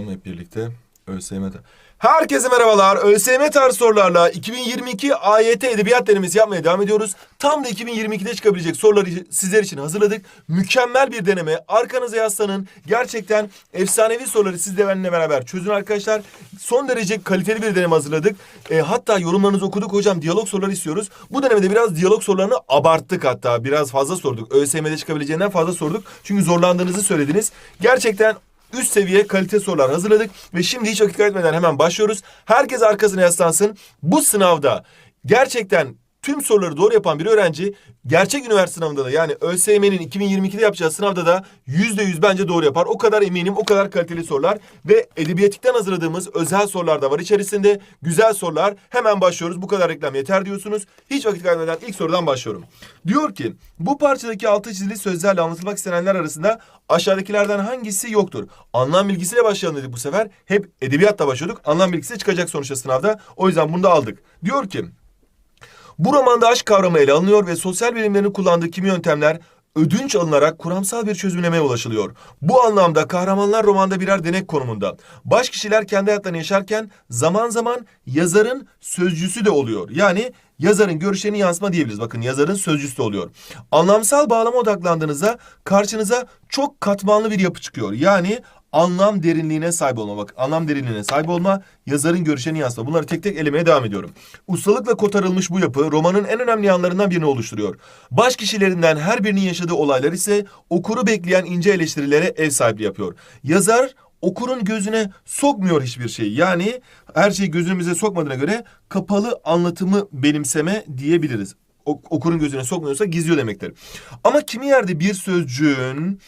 hep birlikte ÖSYM Herkese merhabalar. ÖSYM tarzı sorularla 2022 AYT edebiyat denemesi yapmaya devam ediyoruz. Tam da 2022'de çıkabilecek soruları sizler için hazırladık. Mükemmel bir deneme. Arkanıza yaslanın. Gerçekten efsanevi soruları siz de benimle beraber çözün arkadaşlar. Son derece kaliteli bir deneme hazırladık. E, hatta yorumlarınızı okuduk hocam. Diyalog soruları istiyoruz. Bu denemede biraz diyalog sorularını abarttık hatta. Biraz fazla sorduk. ÖSYM'de çıkabileceğinden fazla sorduk. Çünkü zorlandığınızı söylediniz. Gerçekten üst seviye kalite sorular hazırladık ve şimdi hiç vakit kaybetmeden hemen başlıyoruz. Herkes arkasına yaslansın. Bu sınavda gerçekten tüm soruları doğru yapan bir öğrenci gerçek üniversite sınavında da yani ÖSYM'nin 2022'de yapacağı sınavda da yüzde yüz bence doğru yapar. O kadar eminim, o kadar kaliteli sorular ve edebiyatikten hazırladığımız özel sorular da var içerisinde. Güzel sorular. Hemen başlıyoruz. Bu kadar reklam yeter diyorsunuz. Hiç vakit kaybetmeden ilk sorudan başlıyorum. Diyor ki bu parçadaki altı çizili sözlerle anlatılmak istenenler arasında aşağıdakilerden hangisi yoktur? Anlam bilgisiyle başlayalım dedik bu sefer. Hep edebiyatla başlıyorduk. Anlam bilgisi çıkacak sonuçta sınavda. O yüzden bunu da aldık. Diyor ki bu romanda aşk kavramı ele alınıyor ve sosyal bilimlerin kullandığı kimi yöntemler ödünç alınarak kuramsal bir çözümlemeye ulaşılıyor. Bu anlamda kahramanlar romanda birer denek konumunda. Baş kişiler kendi hayatlarını yaşarken zaman zaman yazarın sözcüsü de oluyor. Yani yazarın görüşlerini yansıma diyebiliriz. Bakın yazarın sözcüsü de oluyor. Anlamsal bağlama odaklandığınızda karşınıza çok katmanlı bir yapı çıkıyor. Yani anlam derinliğine sahip olma. Bak anlam derinliğine sahip olma, yazarın görüşlerini yansıtma. Bunları tek tek elemeye devam ediyorum. Ustalıkla kotarılmış bu yapı romanın en önemli yanlarından birini oluşturuyor. Baş kişilerinden her birinin yaşadığı olaylar ise okuru bekleyen ince eleştirilere ev sahipliği yapıyor. Yazar okurun gözüne sokmuyor hiçbir şeyi. Yani her şeyi gözümüze sokmadığına göre kapalı anlatımı benimseme diyebiliriz. Ok- okurun gözüne sokmuyorsa gizliyor demektir. Ama kimi yerde bir sözcüğün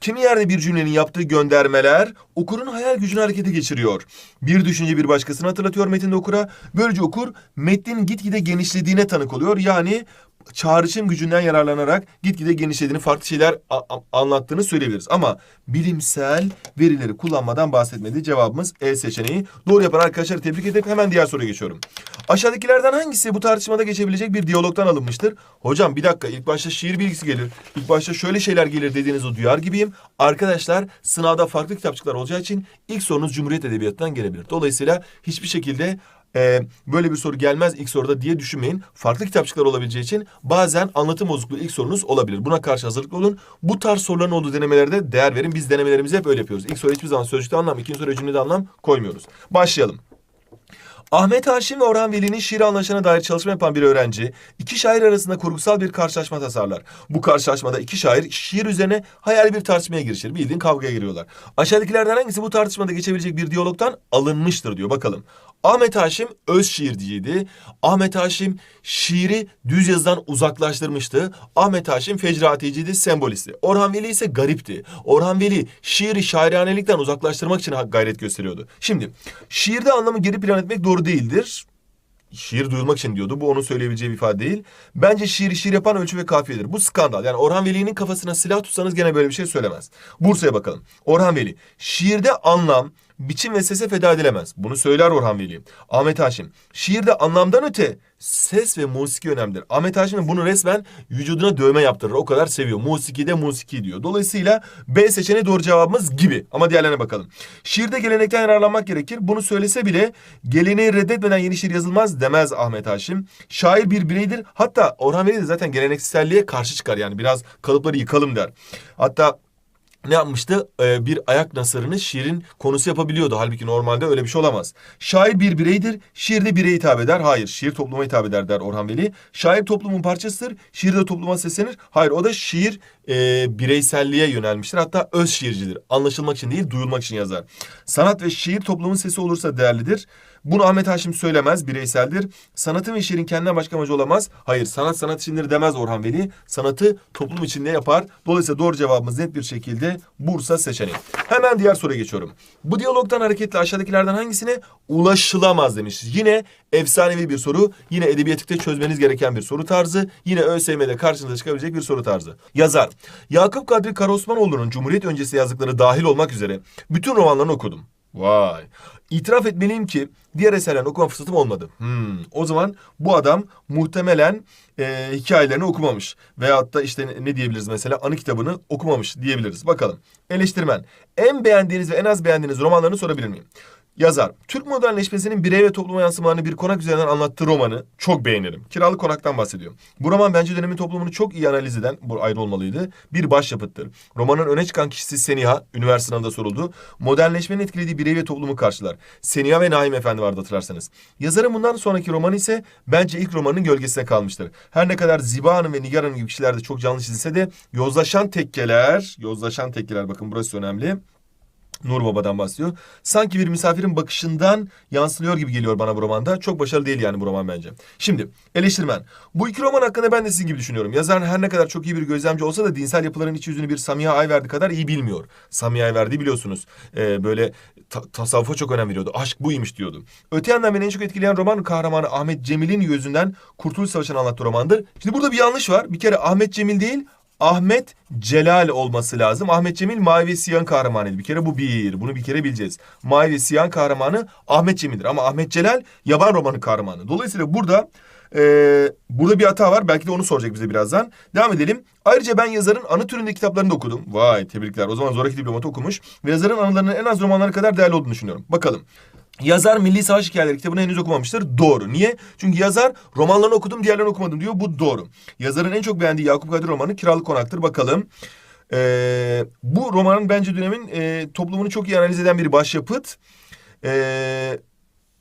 Kimi yerde bir cümlenin yaptığı göndermeler okurun hayal gücünü harekete geçiriyor. Bir düşünce bir başkasını hatırlatıyor metinde okura. Böylece okur metnin gitgide genişlediğine tanık oluyor. Yani çağrışım gücünden yararlanarak gitgide genişlediğini, farklı şeyler anlattığını söyleyebiliriz. Ama bilimsel verileri kullanmadan bahsetmedi. Cevabımız E seçeneği. Doğru yapan arkadaşları tebrik edip hemen diğer soruya geçiyorum. Aşağıdakilerden hangisi bu tartışmada geçebilecek bir diyalogtan alınmıştır? Hocam bir dakika ilk başta şiir bilgisi gelir. İlk başta şöyle şeyler gelir dediğinizi duyar gibiyim. Arkadaşlar sınavda farklı kitapçıklar olacağı için ilk sorunuz Cumhuriyet Edebiyatı'ndan gelebilir. Dolayısıyla hiçbir şekilde e, böyle bir soru gelmez ilk soruda diye düşünmeyin. Farklı kitapçıklar olabileceği için bazen anlatım bozukluğu ilk sorunuz olabilir. Buna karşı hazırlıklı olun. Bu tarz soruların olduğu denemelerde değer verin. Biz denemelerimizi hep öyle yapıyoruz. İlk soru hiçbir zaman sözcükte anlam, ikinci soru cümlede anlam koymuyoruz. Başlayalım. Ahmet Haşim ve Orhan Veli'nin şiir anlaşına dair çalışma yapan bir öğrenci, iki şair arasında kurgusal bir karşılaşma tasarlar. Bu karşılaşmada iki şair şiir üzerine hayali bir tartışmaya girişir. Bildiğin kavgaya giriyorlar. Aşağıdakilerden hangisi bu tartışmada geçebilecek bir diyalogtan alınmıştır diyor. Bakalım. Ahmet Haşim öz şiirciydi. Ahmet Haşim şiiri düz yazıdan uzaklaştırmıştı. Ahmet Haşim fecraticiydi, sembolisti. Orhan Veli ise garipti. Orhan Veli şiiri şairanelikten uzaklaştırmak için gayret gösteriyordu. Şimdi şiirde anlamı geri plan etmek doğru değildir. Şiir duyulmak için diyordu. Bu onun söyleyebileceği bir ifade değil. Bence şiiri şiir yapan ölçü ve kafiyedir. Bu skandal. Yani Orhan Veli'nin kafasına silah tutsanız gene böyle bir şey söylemez. Bursa'ya bakalım. Orhan Veli. Şiirde anlam, biçim ve sese feda edilemez. Bunu söyler Orhan Veli. Ahmet Haşim. Şiirde anlamdan öte ses ve musiki önemlidir. Ahmet Haşim bunu resmen vücuduna dövme yaptırır. O kadar seviyor. Musiki de musiki diyor. Dolayısıyla B seçeneği doğru cevabımız gibi. Ama diğerlerine bakalım. Şiirde gelenekten yararlanmak gerekir. Bunu söylese bile geleneği reddetmeden yeni şiir yazılmaz demez Ahmet Haşim. Şair bir bireydir. Hatta Orhan Veli de zaten gelenekselliğe karşı çıkar. Yani biraz kalıpları yıkalım der. Hatta ne yapmıştı? Ee, bir ayak nasırını şiirin konusu yapabiliyordu. Halbuki normalde öyle bir şey olamaz. Şair bir bireydir, şiirde bireye hitap eder. Hayır, şiir topluma hitap eder der Orhan Veli. Şair toplumun parçasıdır, şiir de topluma seslenir. Hayır, o da şiir e, bireyselliğe yönelmiştir. Hatta öz şiircidir. Anlaşılmak için değil, duyulmak için yazar. Sanat ve şiir toplumun sesi olursa değerlidir. Bunu Ahmet Haşim söylemez, bireyseldir. Sanatın ve şiirin kendinden başka amacı olamaz. Hayır, sanat sanat içindir demez Orhan Veli. Sanatı toplum içinde yapar. Dolayısıyla doğru cevabımız net bir şekilde Bursa seçeneği. Hemen diğer soruya geçiyorum. Bu diyalogdan hareketle aşağıdakilerden hangisine ulaşılamaz demiş. Yine efsanevi bir soru. Yine edebiyatikte çözmeniz gereken bir soru tarzı. Yine ÖSYM'de karşınıza çıkabilecek bir soru tarzı. Yazar. Yakup Kadri Karaosmanoğlu'nun Cumhuriyet öncesi yazdıkları dahil olmak üzere bütün romanlarını okudum. Vay. İtiraf etmeliyim ki diğer eserlerini okuma fırsatım olmadı. Hmm, o zaman bu adam muhtemelen e, hikayelerini okumamış. Veyahut da işte ne, ne diyebiliriz mesela anı kitabını okumamış diyebiliriz. Bakalım. Eleştirmen. En beğendiğiniz ve en az beğendiğiniz romanlarını sorabilir miyim? Yazar, Türk modernleşmesinin birey ve topluma yansımalarını bir konak üzerinden anlattığı romanı çok beğenirim. Kiralık Konak'tan bahsediyor. Bu roman bence dönemin toplumunu çok iyi analiz eden, bu ayrı olmalıydı, bir başyapıttır. Romanın öne çıkan kişisi Seniha, üniversite sınavında soruldu. Modernleşmenin etkilediği birey ve toplumu karşılar. Seniha ve Naim Efendi vardı hatırlarsanız. Yazarın bundan sonraki romanı ise bence ilk romanın gölgesine kalmıştır. Her ne kadar Ziba Hanım ve Nigar Hanım gibi kişiler de çok canlı çizilse de yozlaşan tekkeler, yozlaşan tekkeler bakın burası önemli. Nur Baba'dan bahsediyor. Sanki bir misafirin bakışından yansılıyor gibi geliyor bana bu romanda. Çok başarılı değil yani bu roman bence. Şimdi eleştirmen. Bu iki roman hakkında ben de sizin gibi düşünüyorum. Yazar her ne kadar çok iyi bir gözlemci olsa da dinsel yapıların iç yüzünü bir Samiha Ayverdi kadar iyi bilmiyor. Samiha Ayverdi biliyorsunuz. Ee, böyle ta- tasavvufa çok önem veriyordu. Aşk buymuş diyordu. Öte yandan beni en çok etkileyen roman kahramanı Ahmet Cemil'in yüzünden Kurtuluş Savaşı'nı anlattığı romandır. Şimdi burada bir yanlış var. Bir kere Ahmet Cemil değil Ahmet Celal olması lazım. Ahmet Cemil Mavi ve Siyah'ın kahramanıydı. Bir kere bu bir. Bunu bir kere bileceğiz. Mavi ve Siyah'ın kahramanı Ahmet Cemil'dir. Ama Ahmet Celal yaban romanı kahramanı. Dolayısıyla burada e, burada bir hata var. Belki de onu soracak bize birazdan. Devam edelim. Ayrıca ben yazarın anı türünde kitaplarını da okudum. Vay tebrikler. O zaman Zoraki Diplomat'ı okumuş. Ve yazarın anılarının en az romanları kadar değerli olduğunu düşünüyorum. Bakalım. Yazar Milli Savaş Hikayeleri kitabını henüz okumamıştır. Doğru. Niye? Çünkü yazar romanlarını okudum diğerlerini okumadım diyor. Bu doğru. Yazarın en çok beğendiği Yakup Kadri romanı Kiralık Konaktır. Bakalım. Ee, bu romanın bence dönemin e, toplumunu çok iyi analiz eden bir başyapıt. Ee,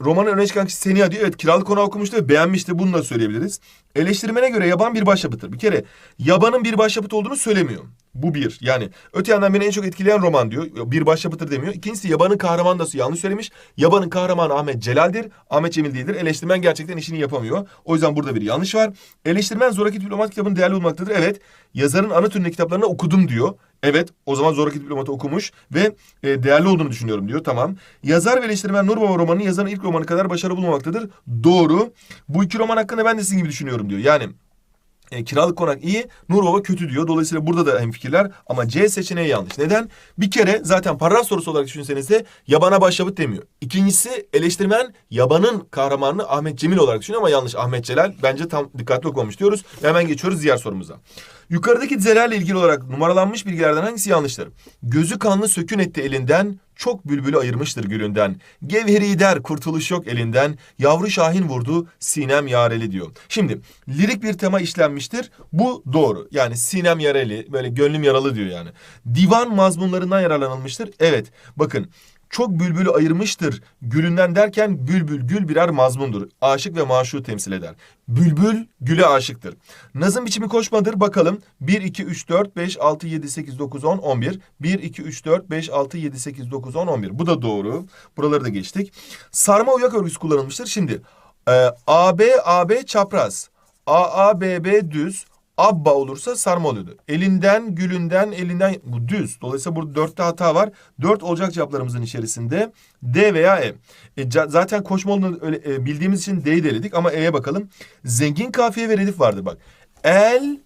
romanın öne çıkan kişi Seniha diyor. Evet Kiralık Konağı okumuştu ve beğenmişti. Bunu da söyleyebiliriz. Eleştirmene göre yaban bir başyapıttır. Bir kere yabanın bir başyapıt olduğunu söylemiyor. Bu bir. Yani öte yandan beni en çok etkileyen roman diyor. Bir başyapıttır demiyor. İkincisi yabanın kahramanı da yanlış söylemiş. Yabanın kahramanı Ahmet Celal'dir. Ahmet Cemil değildir. Eleştirmen gerçekten işini yapamıyor. O yüzden burada bir yanlış var. Eleştirmen Zoraki Diplomat kitabının değerli bulmaktadır. Evet. Yazarın ana türünde kitaplarını okudum diyor. Evet o zaman Zoraki Diplomat'ı okumuş ve e, değerli olduğunu düşünüyorum diyor. Tamam. Yazar ve eleştirmen Nur Baba romanı yazarın ilk romanı kadar başarılı bulmamaktadır. Doğru. Bu iki roman hakkında ben de sizin gibi düşünüyorum diyor. Yani e, kiralık konak iyi, Nur Baba kötü diyor. Dolayısıyla burada da hemfikirler ama C seçeneği yanlış. Neden? Bir kere zaten paragraf sorusu olarak düşünseniz de yabana başyapıt demiyor. İkincisi eleştirmen yabanın kahramanını Ahmet Cemil olarak düşünüyor ama yanlış. Ahmet Celal bence tam dikkatli okumamış diyoruz. Ve hemen geçiyoruz diğer sorumuza. Yukarıdaki dizelerle ilgili olarak numaralanmış bilgilerden hangisi yanlıştır? Gözü kanlı sökün etti elinden, çok bülbülü ayırmıştır gülünden. Gevheri der kurtuluş yok elinden. Yavru şahin vurdu sinem yareli diyor. Şimdi lirik bir tema işlenmiştir. Bu doğru. Yani sinem yareli böyle gönlüm yaralı diyor yani. Divan mazmunlarından yararlanılmıştır. Evet bakın çok bülbülü ayırmıştır gülünden derken bülbül gül birer mazmundur. Aşık ve maşu temsil eder. Bülbül güle aşıktır. Nazım biçimi koşmadır bakalım. 1, 2, 3, 4, 5, 6, 7, 8, 9, 10, 11. 1, 2, 3, 4, 5, 6, 7, 8, 9, 10, 11. Bu da doğru. Buraları da geçtik. Sarma uyak örgüsü kullanılmıştır. Şimdi e, AB, AB çapraz. AA, BB düz. Abba olursa sarma oluyordu. Elinden, gülünden, elinden bu düz. Dolayısıyla burada dörtte hata var. Dört olacak cevaplarımızın içerisinde D veya E. e zaten koşma öyle, e, bildiğimiz için D'yi deledik ama E'ye bakalım. Zengin kafiye ve redif vardır bak. El,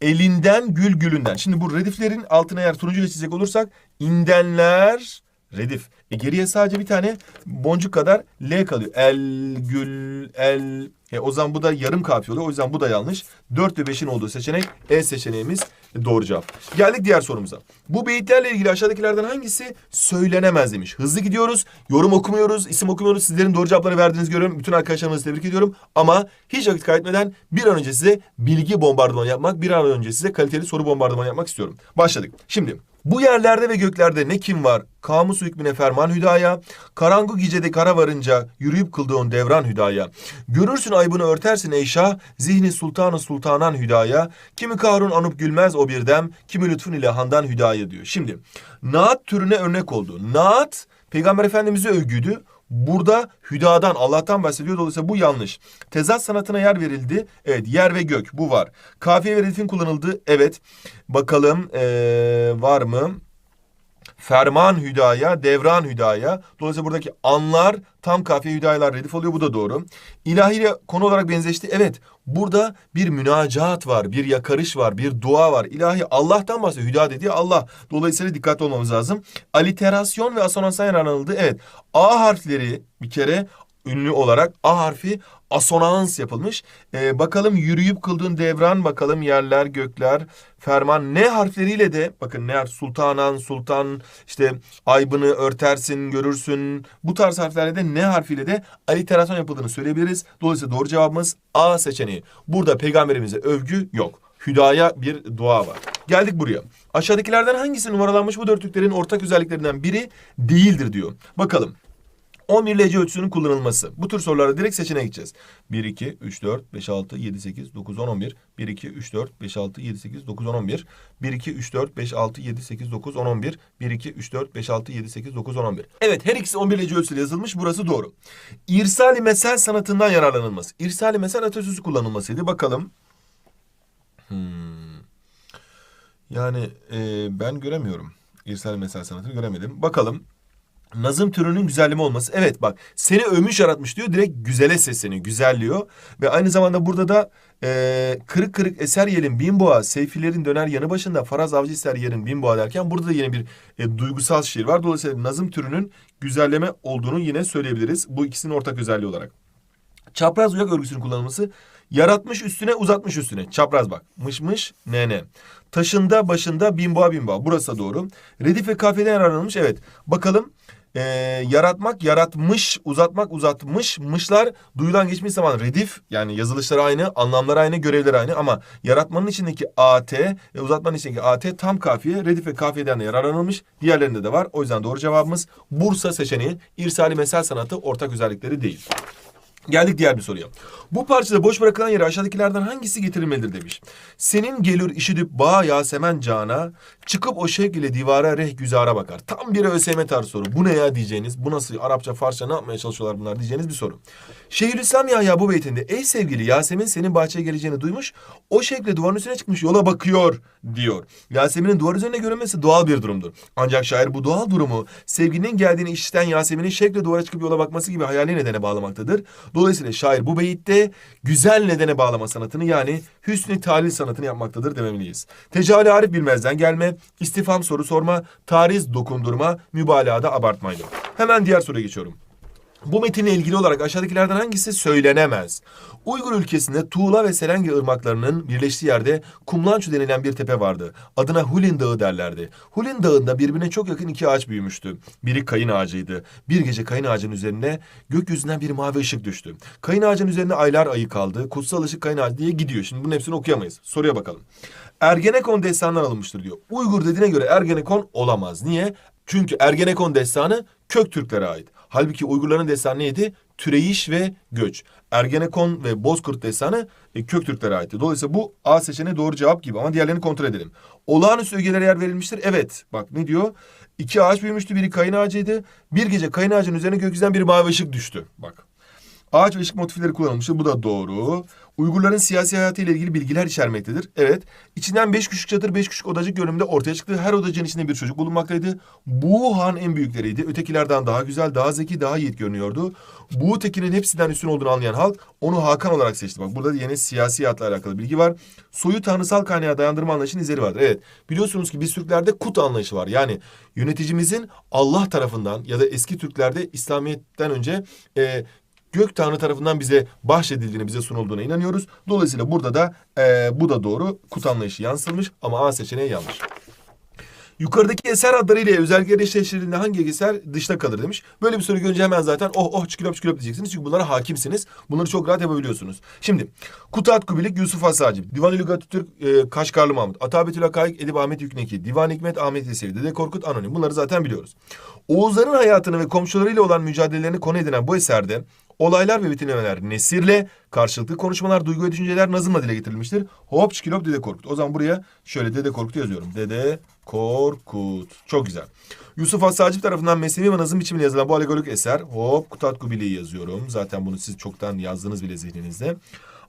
elinden, gül, gülünden. Şimdi bu rediflerin altına eğer turuncu çizecek olursak indenler, redif. E geriye sadece bir tane boncuk kadar L kalıyor. El, gül, el. E o zaman bu da yarım kafiye oluyor. O yüzden bu da yanlış. 4 ve 5'in olduğu seçenek E seçeneğimiz doğru cevap. Geldik diğer sorumuza. Bu beyitlerle ilgili aşağıdakilerden hangisi söylenemez demiş. Hızlı gidiyoruz. Yorum okumuyoruz. isim okumuyoruz. Sizlerin doğru cevapları verdiğinizi görüyorum. Bütün arkadaşlarımızı tebrik ediyorum. Ama hiç vakit kaybetmeden bir an önce size bilgi bombardımanı yapmak, bir an önce size kaliteli soru bombardımanı yapmak istiyorum. Başladık. Şimdi bu yerlerde ve göklerde ne kim var? Kamusu hükmüne ferman hüdaya. Karangu gecede kara varınca yürüyüp kıldığın devran hüdaya. Görürsün aybını örtersin ey şah. Zihni sultanı sultanan hüdaya. Kimi kahrun anıp gülmez o birdem. Kimi lütfun ile handan hüdaya diyor. Şimdi naat türüne örnek oldu. Naat Peygamber Efendimiz'e övgüydü. Burada hüdadan, Allah'tan bahsediyor. Dolayısıyla bu yanlış. Tezat sanatına yer verildi. Evet, yer ve gök. Bu var. Kafiye ve redifin kullanıldığı. Evet. Bakalım ee, var mı? Ferman hüdaya, devran hüdaya. Dolayısıyla buradaki anlar tam kafiye hüdayalar redif oluyor. Bu da doğru. İlahi ile konu olarak benzeşti. Evet burada bir münacat var, bir yakarış var, bir dua var. İlahi Allah'tan bahsediyor. Hüda dediği Allah. Dolayısıyla dikkatli olmamız lazım. Aliterasyon ve asonanstan yararlanıldı. Evet A harfleri bir kere ünlü olarak A harfi asonans yapılmış. Ee, bakalım yürüyüp kıldığın devran bakalım yerler, gökler, ferman ne harfleriyle de bakın ne harf sultanan, sultan işte aybını örtersin, görürsün. Bu tarz harflerle de ne harfiyle de aliterasyon yapıldığını söyleyebiliriz. Dolayısıyla doğru cevabımız A seçeneği. Burada peygamberimize övgü yok. Hüdaya bir dua var. Geldik buraya. Aşağıdakilerden hangisi numaralanmış bu dörtlüklerin ortak özelliklerinden biri değildir diyor. Bakalım. 11 LC ölçüsünün kullanılması. Bu tür sorulara direkt seçeneğe gideceğiz. 1, 2, 3, 4, 5, 6, 7, 8, 9, 10, 11. 1, 2, 3, 4, 5, 6, 7, 8, 9, 10, 11. 1, 2, 3, 4, 5, 6, 7, 8, 9, 10, 11. 1, 2, 3, 4, 5, 6, 7, 8, 9, 10, 11. Evet her ikisi 11 LC ölçüsüyle yazılmış. Burası doğru. İrsali mesel sanatından yararlanılması. İrsali mesel atasözü kullanılmasıydı. Bakalım. Hmm. Yani e, ben göremiyorum. İrsali mesel sanatını göremedim. Bakalım. Nazım türünün güzelliği olması. Evet bak seni övmüş yaratmış diyor. Direkt güzele sesleniyor. Güzelliyor. Ve aynı zamanda burada da e, kırık kırık eser yerin bin boğa. Seyfilerin döner yanı başında. Faraz avcı ister yerin bin boğa derken. Burada da yine bir e, duygusal şiir var. Dolayısıyla nazım türünün güzelleme olduğunu yine söyleyebiliriz. Bu ikisinin ortak özelliği olarak. Çapraz uyak örgüsünün kullanılması. Yaratmış üstüne uzatmış üstüne. Çapraz bak. Mış mış ne ne. Taşında başında bin boğa bin boğa. Burası da doğru. Redif ve kafiyeden yararlanılmış. Evet. Bakalım. Ee, yaratmak, yaratmış, uzatmak, uzatmış. Mışlar duyulan geçmiş zaman redif yani yazılışları aynı, anlamları aynı, görevleri aynı ama yaratmanın içindeki AT ve uzatmanın içindeki AT tam kafiye, redif ve kafiyeden de yararlanılmış. Diğerlerinde de var. O yüzden doğru cevabımız Bursa seçeneği. İrsali mesel sanatı ortak özellikleri değil. Geldik diğer bir soruya. Bu parçada boş bırakılan yere aşağıdakilerden hangisi getirilmelidir demiş. Senin gelir işidip bağ yasemen cana, çıkıp o şevk divara reh güzara bakar. Tam bir ÖSYM tarzı soru. Bu ne ya diyeceğiniz, bu nasıl Arapça, Farsça ne yapmaya çalışıyorlar bunlar diyeceğiniz bir soru. Şeyhülislam Yahya bu beytinde ey sevgili Yasemin senin bahçeye geleceğini duymuş, o şevkle duvarın üstüne çıkmış yola bakıyor diyor. Yasemin'in duvar üzerine görünmesi doğal bir durumdur. Ancak şair bu doğal durumu sevginin geldiğini işiten Yasemin'in şevkle duvara çıkıp yola bakması gibi hayali nedene bağlamaktadır. Dolayısıyla şair bu beyitte güzel nedene bağlama sanatını yani hüsnü talil sanatını yapmaktadır dememeliyiz. Tecali Arif bilmezden gelme, istifam soru sorma, tariz dokundurma, mübalağada abartmaydı. Hemen diğer soruya geçiyorum. Bu metinle ilgili olarak aşağıdakilerden hangisi söylenemez? Uygur ülkesinde Tuğla ve Selenge ırmaklarının birleştiği yerde Kumlançu denilen bir tepe vardı. Adına Hulin Dağı derlerdi. Hulin Dağı'nda birbirine çok yakın iki ağaç büyümüştü. Biri kayın ağacıydı. Bir gece kayın ağacının üzerine gökyüzünden bir mavi ışık düştü. Kayın ağacının üzerine aylar ayı kaldı. Kutsal ışık kayın ağacı diye gidiyor. Şimdi bunun hepsini okuyamayız. Soruya bakalım. Ergenekon destanından alınmıştır diyor. Uygur dediğine göre Ergenekon olamaz. Niye? Çünkü Ergenekon destanı kök Türklere ait. Halbuki Uygurların destanı neydi? Türeyiş ve göç. Ergenekon ve Bozkurt destanı e, kök Türklere aitti. Dolayısıyla bu A seçeneği doğru cevap gibi ama diğerlerini kontrol edelim. Olağanüstü ögelere yer verilmiştir. Evet bak ne diyor? İki ağaç büyümüştü. Biri kayın ağacıydı. Bir gece kayın ağacının üzerine gökyüzünden bir mavi ışık düştü. Bak. Ağaç ve ışık motifleri kullanılmıştır. Bu da doğru. Uygurların siyasi hayatıyla ilgili bilgiler içermektedir. Evet. İçinden beş küçük çadır, beş küçük odacık görünümde ortaya çıktı. Her odacığın içinde bir çocuk bulunmaktaydı. Bu han en büyükleriydi. Ötekilerden daha güzel, daha zeki, daha yiğit görünüyordu. Bu tekinin hepsinden üstün olduğunu anlayan halk onu Hakan olarak seçti. Bak burada da yine siyasi hayatla alakalı bilgi var. Soyu tanrısal kaynağa dayandırma anlayışının izleri vardır. Evet. Biliyorsunuz ki biz Türklerde kut anlayışı var. Yani yöneticimizin Allah tarafından ya da eski Türklerde İslamiyet'ten önce e, gök tanrı tarafından bize bahşedildiğine, bize sunulduğuna inanıyoruz. Dolayısıyla burada da e, bu da doğru. Kut anlayışı yansıtılmış ama A seçeneği yanlış. Yukarıdaki eser adlarıyla özellikleri eşleştirildiğinde hangi eser dışta kalır demiş. Böyle bir soru görünce hemen zaten oh oh çikilop çikilop diyeceksiniz. Çünkü bunlara hakimsiniz. Bunları çok rahat yapabiliyorsunuz. Şimdi Kutat Kubilik Yusuf Asacip, Divan-ı Lügat Türk e, Kaşgarlı Mahmut, Atabetül Hakaik Edip Ahmet Yükneki, Divan Hikmet Ahmet Yesevi, Dede Korkut Anonim. Bunları zaten biliyoruz. Oğuzların hayatını ve komşularıyla olan mücadelelerini konu edinen bu eserde Olaylar ve betimlemeler nesirle, karşılıklı konuşmalar, duygu ve düşünceler nazımla dile getirilmiştir. Hop çikilop Dede Korkut. O zaman buraya şöyle Dede Korkut yazıyorum. Dede Korkut. Çok güzel. Yusuf Asacip tarafından mesnevi ve nazım biçiminde yazılan bu alegorik eser. Hop Kutat Kubili'yi yazıyorum. Zaten bunu siz çoktan yazdınız bile zihninizde.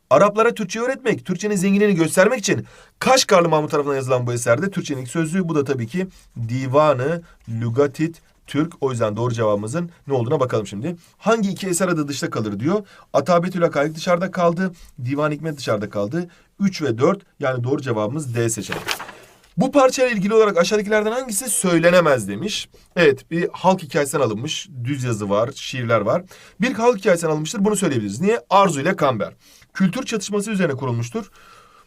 Araplara Türkçe öğretmek, Türkçenin zenginliğini göstermek için Kaşgarlı Mahmut tarafından yazılan bu eserde Türkçenin ilk sözlüğü bu da tabii ki Divanı Lugatit Türk. O yüzden doğru cevabımızın ne olduğuna bakalım şimdi. Hangi iki eser adı dışta kalır diyor. Atabetül Hakaik dışarıda kaldı. Divan Hikmet dışarıda kaldı. 3 ve 4 yani doğru cevabımız D seçeneği. Bu parçayla ilgili olarak aşağıdakilerden hangisi söylenemez demiş. Evet bir halk hikayesinden alınmış. Düz yazı var, şiirler var. Bir halk hikayesinden alınmıştır bunu söyleyebiliriz. Niye? Arzu ile Kamber. Kültür çatışması üzerine kurulmuştur.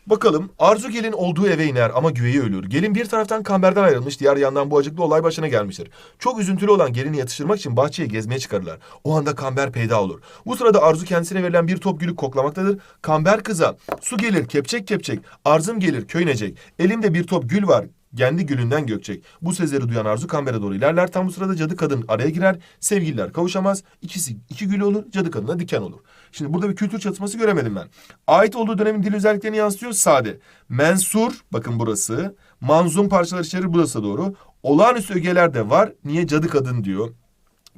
Bakalım Arzu gelin olduğu eve iner ama güveyi ölür. Gelin bir taraftan kamberden ayrılmış diğer yandan bu acıklı olay başına gelmiştir. Çok üzüntülü olan gelini yatıştırmak için bahçeye gezmeye çıkarırlar. O anda kamber peyda olur. Bu sırada Arzu kendisine verilen bir top gülü koklamaktadır. Kamber kıza su gelir kepçek kepçek arzım gelir köynecek. Elimde bir top gül var kendi gülünden gökçek. Bu sözleri duyan Arzu Kamber'e doğru ilerler. Tam bu sırada cadı kadın araya girer. Sevgililer kavuşamaz. İkisi iki gül olur. Cadı kadına diken olur. Şimdi burada bir kültür çatışması göremedim ben. Ait olduğu dönemin dil özelliklerini yansıtıyor. Sade. Mensur bakın burası. Manzum parçalar içerir burası doğru. Olağanüstü ögeler de var. Niye cadı kadın diyor.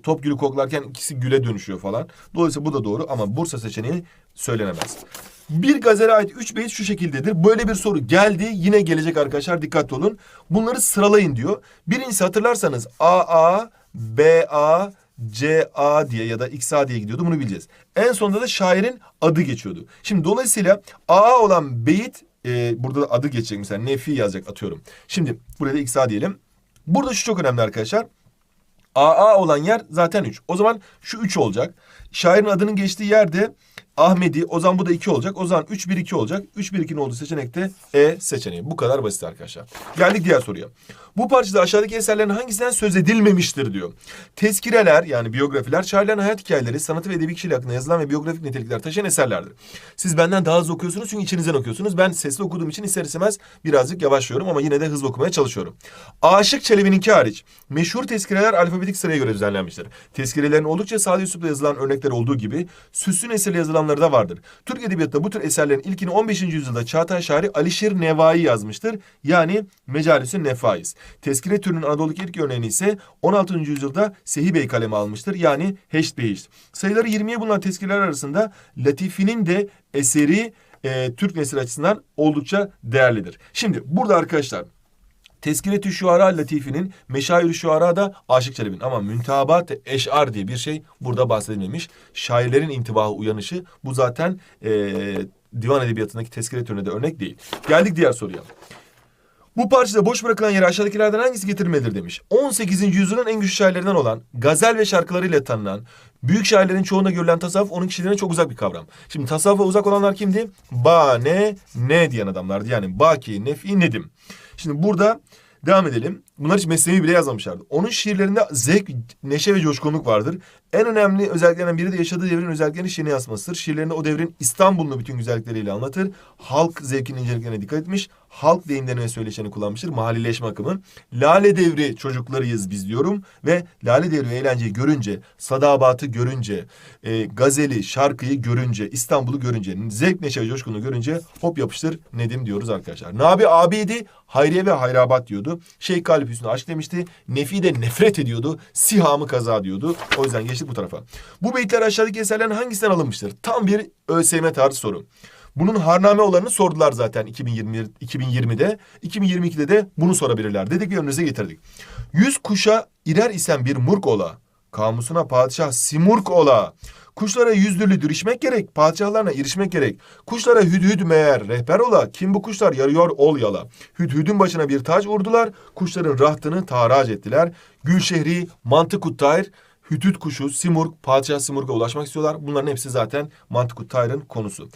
Top gülü koklarken ikisi güle dönüşüyor falan. Dolayısıyla bu da doğru ama Bursa seçeneği söylenemez. Bir gazele ait üç beyit şu şekildedir. Böyle bir soru geldi. Yine gelecek arkadaşlar dikkatli olun. Bunları sıralayın diyor. Birincisi hatırlarsanız AA, BA, CA diye ya da XA diye gidiyordu. Bunu bileceğiz. En sonunda da şairin adı geçiyordu. Şimdi dolayısıyla AA olan beyit e, burada da adı geçecek mesela. Nefi yazacak atıyorum. Şimdi buraya da XA diyelim. Burada şu çok önemli arkadaşlar. AA olan yer zaten 3. O zaman şu 3 olacak. Şairin adının geçtiği yerde Ahmedi. O zaman bu da 2 olacak. O zaman 3 1 2 olacak. 3 1 2'nin olduğu seçenekte E seçeneği. Bu kadar basit arkadaşlar. Geldik diğer soruya. Bu parçada aşağıdaki eserlerin hangisinden söz edilmemiştir diyor. Tezkireler yani biyografiler şairlerin hayat hikayeleri, sanatı ve edebi kişiliği hakkında yazılan ve biyografik nitelikler taşıyan eserlerdir. Siz benden daha hızlı okuyorsunuz çünkü içinizden okuyorsunuz. Ben sesli okuduğum için ister istemez birazcık yavaşlıyorum ama yine de hızlı okumaya çalışıyorum. Aşık Çelebi'ninki hariç meşhur tezkireler alfabetik sıraya göre düzenlenmiştir. Tezkirelerin oldukça sade üslupla yazılan örnekler olduğu gibi süslü nesirle yazılanları da vardır. Türk Edebiyatı'nda bu tür eserlerin ilkini 15. yüzyılda Çağatay şairi Alişir Nevai yazmıştır. Yani Mecalisün Nefais. Tezkire türünün Anadolu'daki ilk örneğini ise 16. yüzyılda Sehi Bey kaleme almıştır. Yani Heşt Behişt. Sayıları 20'ye bulunan tezkireler arasında Latifi'nin de eseri e, Türk nesli açısından oldukça değerlidir. Şimdi burada arkadaşlar Tezkiret-i Şuara Latifi'nin Meşair-i Şuara da Aşık Çelebi'nin ama Müntabat Eş'ar diye bir şey burada bahsedilmemiş. Şairlerin intibahı uyanışı bu zaten e, divan edebiyatındaki tezkire türüne de örnek değil. Geldik diğer soruya. Bu parçada boş bırakılan yere aşağıdakilerden hangisi getirilmelidir demiş. 18. yüzyılın en güçlü şairlerinden olan, gazel ve şarkılarıyla tanınan, büyük şairlerin çoğunda görülen tasavvuf onun kişiliğine çok uzak bir kavram. Şimdi tasavvufa uzak olanlar kimdi? Ba, ne, ne diyen adamlardı. Yani baki, nefi, nedim. Şimdi burada devam edelim. Bunlar hiç mesleği bile yazmamışlardı. Onun şiirlerinde zevk, neşe ve coşkunluk vardır. En önemli özelliklerinden biri de yaşadığı devrin özelliklerini şiirine yansımasıdır. Şiirlerinde o devrin İstanbul'unu bütün güzellikleriyle anlatır. Halk zevkinin inceliklerine dikkat etmiş. Halk deyimlerini ve söyleşeni kullanmıştır. Mahallileşme akımı. Lale devri çocuklarıyız biz diyorum. Ve Lale devri eğlenceyi görünce, sadabatı görünce, e, gazeli, şarkıyı görünce, İstanbul'u görünce, zevk, neşe ve görünce hop yapıştır Nedim diyoruz arkadaşlar. Nabi abiydi, Hayriye ve Hayrabat diyordu. Şeyh Galip Hüsnü aşk demişti. Nefi de nefret ediyordu. Sihamı kaza diyordu. O yüzden geçtik bu tarafa. Bu beyitler aşağıdaki eserlerin hangisinden alınmıştır? Tam bir ÖSYM tarzı soru. Bunun harname olanını sordular zaten 2020, 2020'de. 2022'de de bunu sorabilirler. Dedik ve önünüze getirdik. Yüz kuşa irer isen bir murk ola. Kamusuna padişah simurk ola. Kuşlara yüzdürlü dirişmek gerek, padişahlarına erişmek gerek. Kuşlara hüdhüd meğer rehber ola, kim bu kuşlar yarıyor ol yala. Hüdhüdün başına bir taç vurdular, kuşların rahtını tarac ettiler. Gülşehri, Mantıkut Tahir, Hüdhüd kuşu, Simurg, Padişah Simurg'a ulaşmak istiyorlar. Bunların hepsi zaten Mantıkut Tahir'in konusu.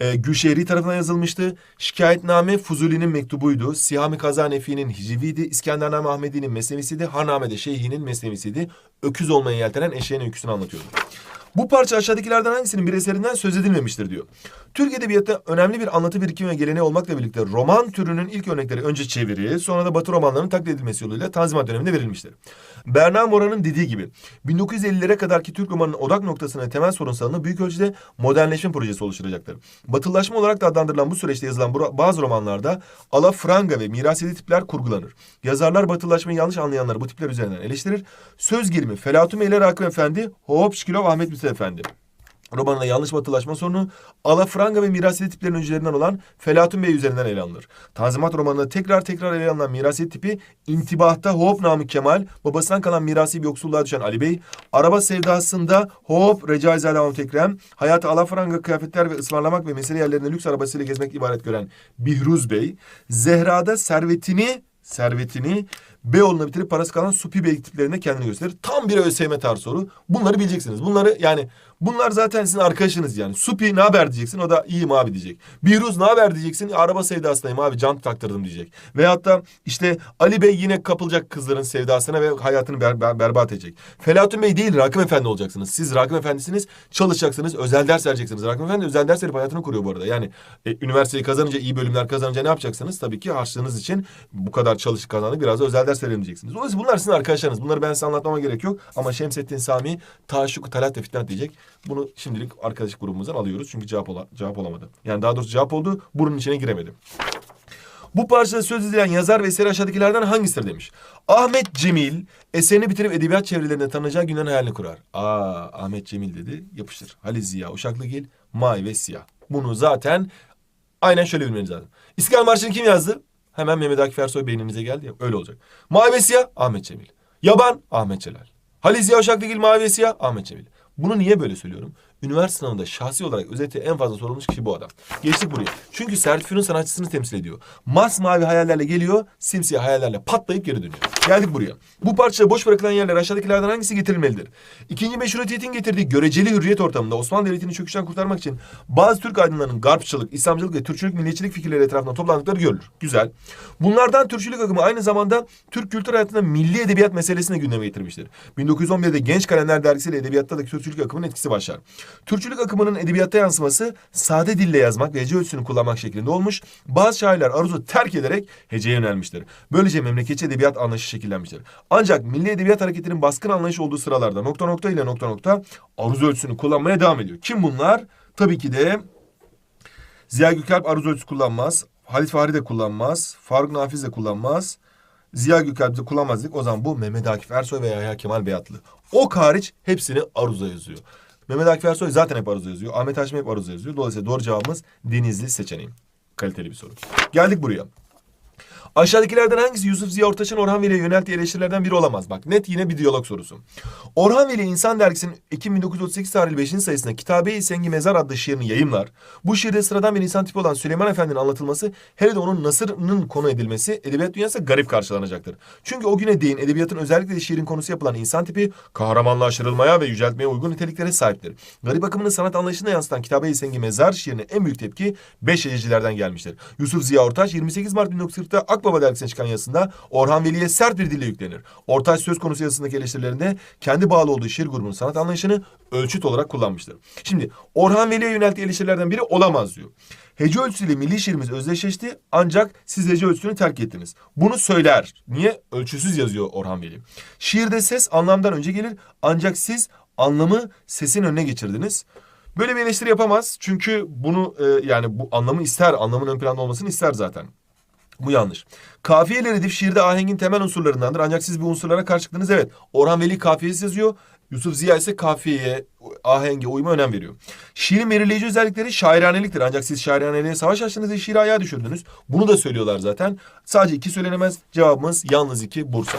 Ee, Gülşehri tarafından yazılmıştı. Şikayetname Fuzuli'nin mektubuydu. Sihami Kazanefi'nin hiciviydi. İskendername Ahmedi'nin mesnevisiydi. Harname'de Şeyhi'nin mesnevisiydi. Öküz olmaya yeltenen eşeğin öyküsünü anlatıyordu. Bu parça aşağıdakilerden hangisinin bir eserinden söz edilmemiştir diyor. Türk Edebiyatı'nda önemli bir anlatı birikimi ve geleneği olmakla birlikte roman türünün ilk örnekleri önce çeviri, sonra da Batı romanlarının taklit edilmesi yoluyla Tanzimat döneminde verilmiştir. Berna Mora'nın dediği gibi 1950'lere kadarki Türk romanının odak noktasına temel sorunsalını büyük ölçüde modernleşme projesi oluşturacaktır. Batılılaşma olarak da adlandırılan bu süreçte yazılan bazı romanlarda alafranga ve mirasiyeti tipler kurgulanır. Yazarlar batılılaşmayı yanlış anlayanları bu tipler üzerinden eleştirir. Söz girimi Felatun Meyler Hakkı Efendi, Hop Şikilov Ahmet Müsa Efendi. romanında yanlış batılaşma sorunu alafranga ve mirasiyet tiplerinin öncülerinden olan Felatun Bey üzerinden ele alınır. Tanzimat romanında tekrar tekrar ele alınan mirasiyet tipi intibahta hop Namık Kemal, babasından kalan mirasi bir yoksulluğa düşen Ali Bey, araba sevdasında hop Recaizade Mahmut Ekrem, hayatı alafranga kıyafetler ve ısmarlamak ve mesele yerlerinde lüks arabasıyla gezmek ibaret gören Bihruz Bey, Zehra'da servetini servetini Beyoğlu'na bitirip parası kalan Supi Bey tiplerinde kendini gösterir. Tam bir ÖSYM tarzı soru. Bunları bileceksiniz. Bunları yani bunlar zaten sizin arkadaşınız yani. Supi ne haber diyeceksin o da iyiyim abi diyecek. Biruz ne haber diyeceksin araba sevdasındayım abi jant taktırdım diyecek. Veyahut da işte Ali Bey yine kapılacak kızların sevdasına ve hayatını ber, ber- berbat edecek. Felatun Bey değil Rakım Efendi olacaksınız. Siz Rakım Efendisiniz çalışacaksınız özel ders vereceksiniz. Rakım Efendi özel ders verip hayatını kuruyor bu arada. Yani e, üniversiteyi kazanınca iyi bölümler kazanınca ne yapacaksınız? Tabii ki harçlığınız için bu kadar çalışıp kazandık biraz da özel ders verelim diyeceksiniz. Dolayısıyla bunlar sizin arkadaşlarınız. Bunları ben size anlatmama gerek yok. Ama Şemsettin Sami, Taşuk, Talat ve Fitnat diyecek. Bunu şimdilik arkadaş grubumuzdan alıyoruz. Çünkü cevap, ola, cevap olamadı. Yani daha doğrusu cevap oldu. Bunun içine giremedi. Bu parçada söz edilen yazar ve eseri aşağıdakilerden hangisidir demiş. Ahmet Cemil eserini bitirip edebiyat çevrelerinde tanınacağı günlerin hayalini kurar. Aa Ahmet Cemil dedi yapıştır. Halil Ziya, Uşaklıgil, May ve Siyah. Bunu zaten aynen şöyle bilmeniz lazım. İstiklal Marşı'nı kim yazdı? Hemen Mehmet Akif Ersoy beyninize geldi ya. Öyle olacak. May ve Siyah Ahmet Cemil. Yaban Ahmet Celal. Halil Ziya Uşaklıgil, May ve Siyah Ahmet Cemil. Bunu niye böyle söylüyorum? Üniversite sınavında şahsi olarak özeti en fazla sorulmuş kişi bu adam. Geçtik buraya. Çünkü sertifikatın sanatçısını temsil ediyor. Masmavi hayallerle geliyor, simsiyah hayallerle patlayıp geri dönüyor. Geldik buraya. Bu parçada boş bırakılan yerler aşağıdakilerden hangisi getirilmelidir? İkinci meşrutiyetin getirdiği göreceli hürriyet ortamında Osmanlı Devleti'ni çöküşten kurtarmak için bazı Türk aydınlarının garpçılık, İslamcılık ve Türkçülük, milliyetçilik fikirleri etrafında toplandıkları görülür. Güzel. Bunlardan Türkçülük akımı aynı zamanda Türk kültür hayatında milli edebiyat meselesini de gündeme getirmiştir. 1911'de Genç Kalender dergisiyle edebiyatta da Türkçülük akımının etkisi başlar. Türkçülük akımının edebiyatta yansıması sade dille yazmak ve hece ölçüsünü kullanmak şeklinde olmuş. Bazı şairler aruzu terk ederek heceye yönelmiştir. Böylece memleketçi edebiyat anlayışı şekillenmiştir. Ancak milli edebiyat hareketinin baskın anlayış olduğu sıralarda nokta nokta ile nokta nokta aruz ölçüsünü kullanmaya devam ediyor. Kim bunlar? Tabii ki de Ziya Gökalp aruz ölçüsü kullanmaz. Halit Fahri de kullanmaz. Faruk Nafiz de kullanmaz. Ziya Gökalp de kullanmaz dedik. O zaman bu Mehmet Akif Ersoy ve Yahya Kemal Beyatlı. O hariç hepsini Aruz'a yazıyor. Mehmet Akif Ersoy zaten hep Aruz'a yazıyor. Ahmet Haşim hep Aruz'a yazıyor. Dolayısıyla doğru cevabımız Denizli seçeneği. Kaliteli bir soru. Geldik buraya. Aşağıdakilerden hangisi Yusuf Ziya Ortaç'ın Orhan Veli'ye yönelttiği eleştirilerden biri olamaz? Bak net yine bir diyalog sorusu. Orhan Veli İnsan Dergisi'nin Ekim 1938 tarihli 5. sayısında Kitabe-i Sengi Mezar adlı şiirini yayımlar. Bu şiirde sıradan bir insan tipi olan Süleyman Efendi'nin anlatılması hele de onun Nasır'ın konu edilmesi edebiyat dünyasında garip karşılanacaktır. Çünkü o güne değin edebiyatın özellikle de şiirin konusu yapılan insan tipi kahramanlaştırılmaya ve yüceltmeye uygun niteliklere sahiptir. Garip akımını sanat anlayışına yansıtan Kitabe-i Sengi Mezar şiirine en büyük tepki beş yayıncılardan gelmiştir. Yusuf Ziya Ortaç 28 Mart 1940'ta Akbaba dergisine çıkan yazısında Orhan Veli'ye sert bir dille yüklenir. Ortaç söz konusu yazısındaki eleştirilerinde kendi bağlı olduğu şiir grubunun sanat anlayışını ölçüt olarak kullanmıştır. Şimdi Orhan Veli'ye yönelttiği eleştirilerden biri olamaz diyor. Hece ölçüsüyle milli şiirimiz özdeşleşti ancak siz hece ölçüsünü terk ettiniz. Bunu söyler. Niye? Ölçüsüz yazıyor Orhan Veli. Şiirde ses anlamdan önce gelir ancak siz anlamı sesin önüne geçirdiniz. Böyle bir eleştiri yapamaz. Çünkü bunu e, yani bu anlamı ister, anlamın ön planda olmasını ister zaten. Bu yanlış. Kafiye ile redif şiirde ahengin temel unsurlarındandır. Ancak siz bu unsurlara karşı. Evet. Orhan Veli kafiyesiz yazıyor. Yusuf Ziya ise kafiyeye, ahenge, uyuma önem veriyor. Şiirin belirleyici özellikleri şairaneliktir. Ancak siz şairaneliğe savaş açtınız ve şiiri ayağa düşürdünüz. Bunu da söylüyorlar zaten. Sadece iki söylenemez. Cevabımız yalnız iki Bursa.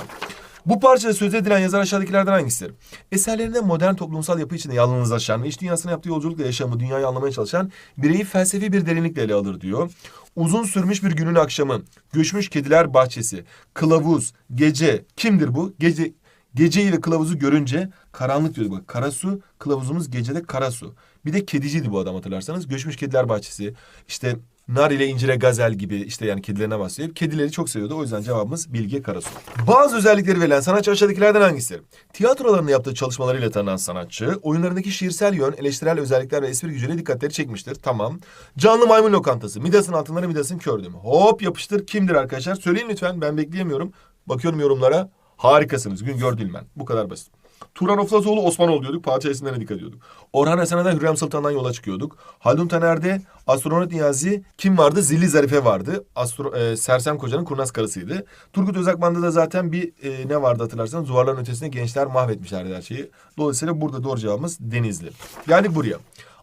Bu parçada söz edilen yazar aşağıdakilerden hangisidir? Eserlerinde modern toplumsal yapı içinde yalnızlaşan ve iç dünyasına yaptığı yolculukla yaşamı, dünyayı anlamaya çalışan bireyi felsefi bir derinlikle ele alır diyor. Uzun sürmüş bir günün akşamı, göçmüş kediler bahçesi, kılavuz, gece. Kimdir bu? Gece Geceyi ve kılavuzu görünce karanlık diyordu bak. Karasu, kılavuzumuz gecede karasu. Bir de kediciydi bu adam hatırlarsanız. Göçmüş Kediler Bahçesi. İşte Nar ile incire gazel gibi işte yani kedilerine bahsediyor. Kedileri çok seviyordu. O yüzden cevabımız Bilge Karasu. Bazı özellikleri verilen sanatçı aşağıdakilerden hangisi? Tiyatrolarında yaptığı çalışmalarıyla tanınan sanatçı, oyunlarındaki şiirsel yön, eleştirel özellikler ve espri gücüyle dikkatleri çekmiştir. Tamam. Canlı maymun lokantası. Midas'ın altınları Midas'ın kördüm. Hop yapıştır. Kimdir arkadaşlar? Söyleyin lütfen. Ben bekleyemiyorum. Bakıyorum yorumlara. Harikasınız. Gün gördüm ben. Bu kadar basit. Turan Oflazoğlu Osmanoğlu diyorduk. Padişah isimlerine dikkat ediyorduk. Orhan Esen'den Hürrem Sultan'dan yola çıkıyorduk. Haldun Taner'de astronot Niyazi kim vardı? Zilli Zarife vardı. Astro, e, Sersem Koca'nın kurnaz karısıydı. Turgut Özakman'da da zaten bir e, ne vardı hatırlarsanız duvarların ötesinde gençler mahvetmişlerdi her şeyi. Dolayısıyla burada doğru cevabımız Denizli. Geldik buraya.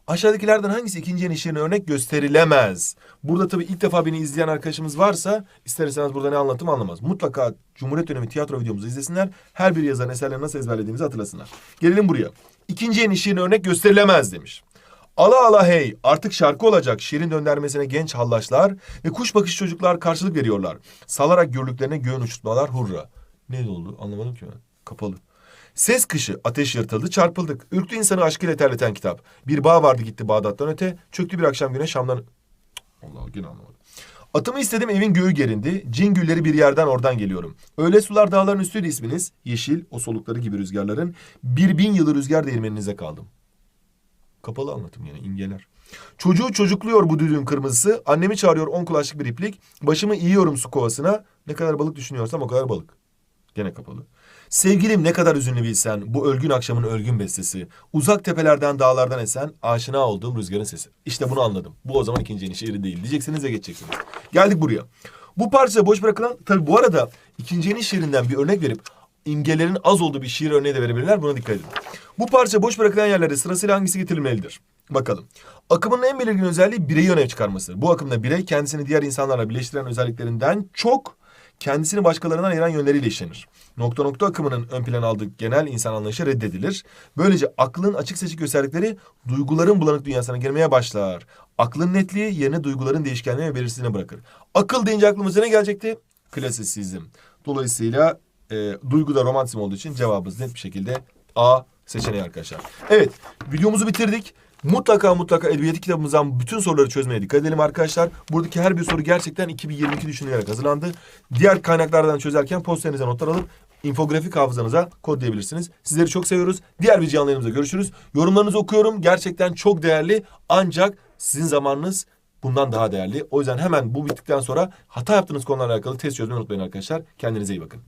Aşağıdakilerden hangisi ikinci el örnek gösterilemez? Burada tabii ilk defa beni izleyen arkadaşımız varsa ister istemez burada ne anlatım anlamaz. Mutlaka Cumhuriyet dönemi tiyatro videomuzu izlesinler. Her bir yazarın eserlerini nasıl ezberlediğimizi hatırlasınlar. Gelelim buraya. İkinci el örnek gösterilemez demiş. Ala ala hey artık şarkı olacak şiirin döndermesine genç hallaçlar ve kuş bakış çocuklar karşılık veriyorlar. Salarak gürlüklerine göğün uçurtmalar hurra. Ne oldu anlamadım ki ben. Kapalı. Ses kışı, ateş yırtıldı, çarpıldık. Ürktü insanı aşkıyla terleten kitap. Bir bağ vardı gitti Bağdat'tan öte. Çöktü bir akşam güne Şam'dan... Allah yine anlamadım. Atımı istedim evin göğü gerindi. Cin gülleri bir yerden oradan geliyorum. Öyle sular dağların üstüydü isminiz. Yeşil, o solukları gibi rüzgarların. Bir bin yılı rüzgar değirmeninize kaldım. Kapalı anlatım yani imgeler. Çocuğu çocukluyor bu düdüğün kırmızısı. Annemi çağırıyor on kulaçlık bir iplik. Başımı yiyorum su kovasına. Ne kadar balık düşünüyorsam o kadar balık. Gene kapalı. Sevgilim ne kadar üzünlü bilsen bu ölgün akşamın ölgün bestesi. Uzak tepelerden dağlardan esen aşina olduğum rüzgarın sesi. İşte bunu anladım. Bu o zaman ikinci yeni şiiri değil diyeceksiniz ve geçeceksiniz. Geldik buraya. Bu parça boş bırakılan tabi bu arada ikinci yeni şiirinden bir örnek verip imgelerin az olduğu bir şiir örneği de verebilirler. Buna dikkat edin. Bu parça boş bırakılan yerlerde sırasıyla hangisi getirilmelidir? Bakalım. Akımın en belirgin özelliği bireyi öne çıkarması. Bu akımda birey kendisini diğer insanlarla birleştiren özelliklerinden çok kendisini başkalarından ayıran yönleriyle işlenir. Nokta nokta akımının ön plan aldığı genel insan anlayışı reddedilir. Böylece aklın açık seçik gösterdikleri duyguların bulanık dünyasına girmeye başlar. Aklın netliği yerine duyguların değişkenliğine ve belirsizliğine bırakır. Akıl deyince aklımıza ne gelecekti? Klasisizm. Dolayısıyla e, duyguda romantizm olduğu için cevabımız net bir şekilde A seçeneği arkadaşlar. Evet videomuzu bitirdik. Mutlaka mutlaka edebiyatı kitabımızdan bütün soruları çözmeye dikkat edelim arkadaşlar. Buradaki her bir soru gerçekten 2022 düşünülerek hazırlandı. Diğer kaynaklardan çözerken posterinize notlar alıp infografik hafızanıza kodlayabilirsiniz. Sizleri çok seviyoruz. Diğer bir canlı görüşürüz. Yorumlarınızı okuyorum. Gerçekten çok değerli. Ancak sizin zamanınız bundan daha değerli. O yüzden hemen bu bittikten sonra hata yaptığınız konularla alakalı test çözmeyi unutmayın arkadaşlar. Kendinize iyi bakın.